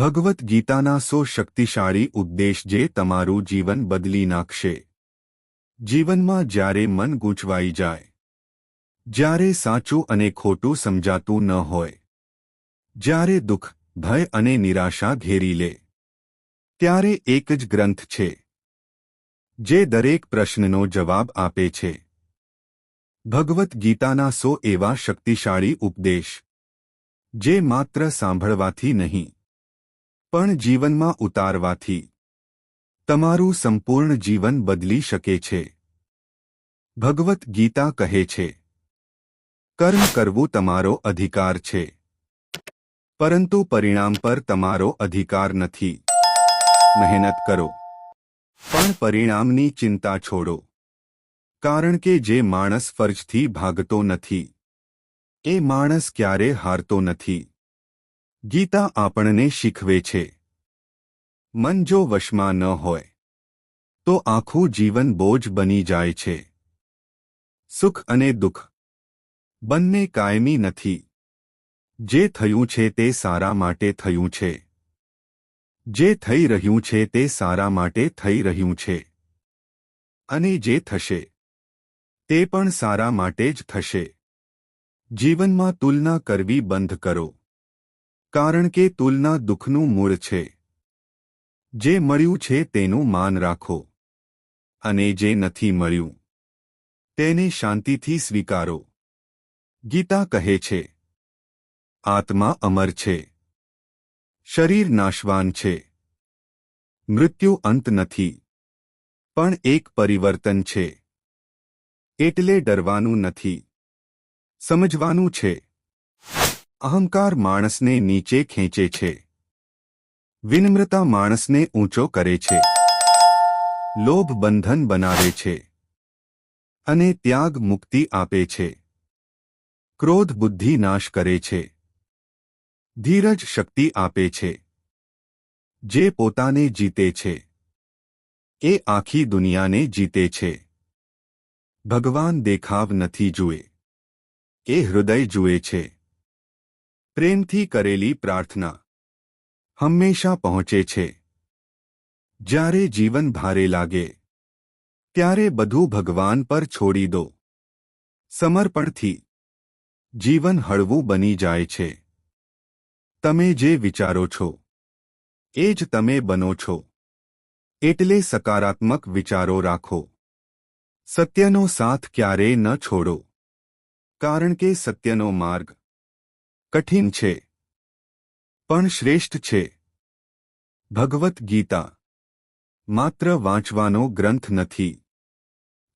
ભગવદ્ ગીતાના સો શક્તિશાળી ઉપદેશ જે તમારું જીવન બદલી નાખશે. જીવનમાં જ્યારે મન ગૂંચવાઈ જાય, જ્યારે સાચું અને ખોટું સમજાતું ન હોય, જ્યારે દુઃખ, ભય અને નિરાશા ઘેરી લે, ત્યારે એક જ ગ્રંથ છે, જે દરેક પ્રશ્નનો જવાબ આપે છે. ભગવદ્ ગીતાના સો એવા શક્તિશાળી ઉપદેશ, જે માત્ર સાંભળવાથી નહીં પણ જીવનમાં ઉતારવાથી. તમારું સંપૂર્ણ જીવન બદલી શકે છે. ભગવદ્ ગીતા કહે છે, કર્મ કરવું તમારો અધિકાર છે, પરંતુ પરિણામ પર તમારો અધિકાર નથી. મહેનત કરો, પણ પરિણામની ચિંતા છોડો, કારણ કે જે માણસ ફરજથી ભાગતો નથી, એ માણસ ક્યારે હારતો નથી. ગીતા આપણને શીખવે છે. મન જો વશમાં ન હોય, તો આખું જીવન બોજ બની જાય છે. સુખ અને દુઃખ બંને કાયમી નથી. જે થયું છે તે સારા માટે થયું છે. જે થઈ રહ્યું છે તે સારા માટે થઈ રહ્યું છે. અને જે થશે, તે પણ સારા માટે જ થશે. જીવનમાં તુલના કરવી બંધ કરો. કારણ કે તુલના દુઃખનું મૂળ છે. જે મળ્યું છે તેનું માન રાખો. અને જે નથી મળ્યું, તેને શાંતિથી સ્વીકારો. ગીતા કહે છે, આત્મા અમર છે. શરીર નાશવાન છે. મૃત્યુ અંત નથી. પણ એક પરિવર્તન છે. એટલે ડરવાનું નથી. સમજવાનું છે. અહંકાર માણસને નીચે ખેંચે છે. વિનમ્રતા માણસને ઊંચો કરે છે. લોભ બંધન બનાવે છે. અને ત્યાગ મુક્તિ આપે છે. ક્રોધ બુદ્ધિ નાશ કરે છે. ધીરજ શક્તિ આપે છે. જે પોતાને જીતે છે. એ આખી દુનિયાને જીતે છે. ભગવાન દેખાવ નથી જુએ. એ હૃદય જુએ છે. પ્રેમથી કરેલી પ્રાર્થના હંમેશા પહોંચે છે. જ્યારે જીવન ભારે લાગે, ત્યારે બધું ભગવાન પર છોડી દો. સમર્પણથી જીવન હળવું બની જાય છે. તમે જે વિચારો છો, એ જ તમે બનો છો. એટલે સકારાત્મક વિચારો રાખો. સત્યનો સાથ ક્યારેય ન છોડો. કારણ કે સત્યનો માર્ગ કઠિન છે. પણ શ્રેષ્ઠ છે. ભગવદ્ ગીતા. માત્ર વાંચવાનો ગ્રંથ નથી.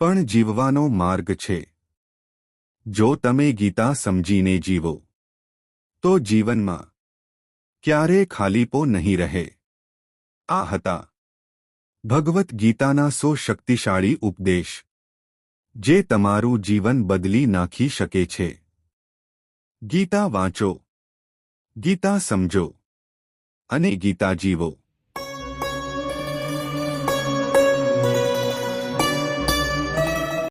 પણ જીવવાનો માર્ગ છે. જો તમે ગીતા સમજીને જીવો, તો જીવનમાં ક્યારે ખાલીપો નહીં રહે. આ હતા ભગવદ્ ગીતાના સો શક્તિશાળી ઉપદેશ, જે તમારું જીવન બદલી નાખી શકે છે. ગીતા વાંચો. ગીતા સમજો. અને ગીતા જીવો.